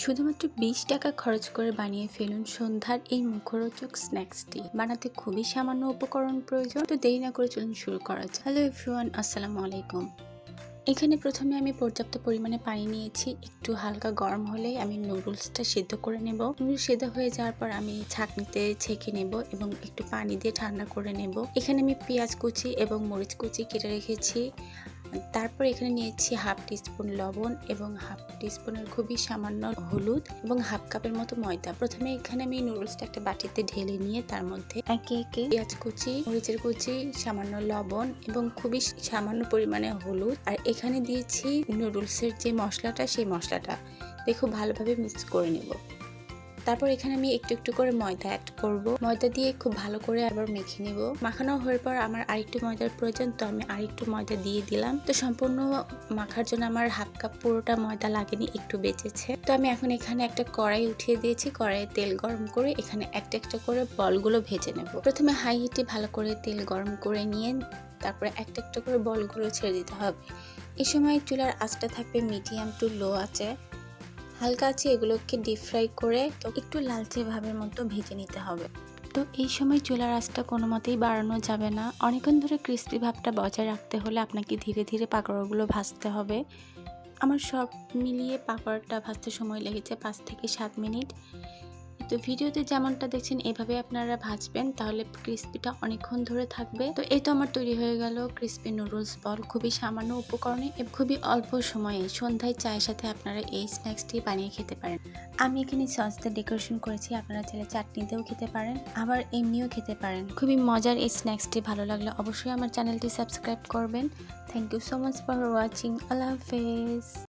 শুধুমাত্র বিশ টাকা খরচ করে বানিয়ে ফেলুন সন্ধ্যার এই মুখরোচক স্ন্যাক্সটি। বানাতে খুবই সামান্য উপকরণ প্রয়োজন, তো দেরি না করে চলুন শুরু করা যাক। হ্যালো এভরিওয়ান, আসসালামু আলাইকুম। এখানে প্রথমে আমি পর্যাপ্ত পরিমাণে পানি নিয়েছি। একটু হালকা গরম হলেই আমি নুডলসটা সেদ্ধ করে নেব। নুডলস সেদ্ধ হয়ে যাওয়ার পর আমি ছাঁকনিতে ছেঁকে নেব এবং একটু পানি দিয়ে ঠান্ডা করে নেব। এখানে আমি পেঁয়াজ কুচি এবং মরিচ কুচি কেটে রেখেছি। তারপর এখানে নিয়েছি হাফ টিস্পুন লবণ এবং হাফ টিস্পুনের খুবই সামান্য হলুদ এবং হাফ কাপের মতো ময়দা। প্রথমে এখানে আমি নুডলসটা একটা বাটিতে ঢেলে নিয়ে তার মধ্যে একে একে পেঁয়াজ কুচি মরিচের কুচি সামান্য লবণ এবং খুবই সামান্য পরিমাণে হলুদ। আর এখানে দিয়েছি নুডলসের যে মশলাটা সেই মশলাটা। দিয়ে খুব ভালোভাবে মিক্স করে নেব। তারপর এখানে আমি একটু একটু করে ময়দা অ্যাড করব। ময়দা দিয়ে খুব ভালো করে আবার মেখে নেব। মাখানো হওয়ার পর আমার আরেকটু ময়দার প্রয়োজন, তো আমি আরেকটু ময়দা দিয়ে দিলাম। তো সম্পূর্ণ মাখার জন্য আমার হাফ কাপ পুরোটা ময়দা লাগেনি, একটু বেঁচেছে। তো আমি এখন এখানে একটা কড়াই উঠিয়ে দিয়েছি, কড়াইয়ে তেল গরম করে এখানে একটা একটা করে বলগুলো ভেজে নেব। প্রথমে হাই হিটে ভালো করে তেল গরম করে নিয়ে, তারপরে একটা একটা করে বলগুলো ছেড়ে দিতে হবে। এই সময় চুলার আঁচটা থাকবে মিডিয়াম টু লো আছে হালকা আছে এগুলোকে ডিপ ফ্রাই করে তো একটু লালচে ভাবের মতো ভেজে নিতে হবে। তো এই সময় চুলার আঁচটা কোনো মতেই বাড়ানো যাবে না। অনেকক্ষণ ধরে ক্রিস্পি ভাবটা বজায় রাখতে হলে আপনাকে ধীরে ধীরে পাকোড়াগুলো ভাজতে হবে। আমার সব মিলিয়ে পাকোড়াটা ভাজতে সময় লেগেছে পাঁচ থেকে সাত মিনিট। তো ভিডিওতে যেমনটা দেখছেন, এভাবে আপনারা ভাজবেন, তাহলে ক্রিস্পিটা অনেকক্ষণ ধরে থাকবে। তো এই তো আমার তৈরি হয়ে গেল ক্রিস্পি নুডলস বল। খুবই সামান্য উপকরণে খুবই অল্প সময়ে সন্ধ্যায় চায়ের সাথে আপনারা এই স্ন্যাক্সটি বানিয়ে খেতে পারেন। আমি এখানে সস ডেকোরেশন করেছি, আপনারা চাইলে চাটনি দিয়েও খেতে পারেন, আবার এমনিও খেতে পারেন। খুবই মজার এই স্ন্যাক্সটি, ভালো লাগলে অবশ্যই আমার চ্যানেলটি সাবস্ক্রাইব করবেন। Thank you so much for watching, আল্লাহ হাফেজ।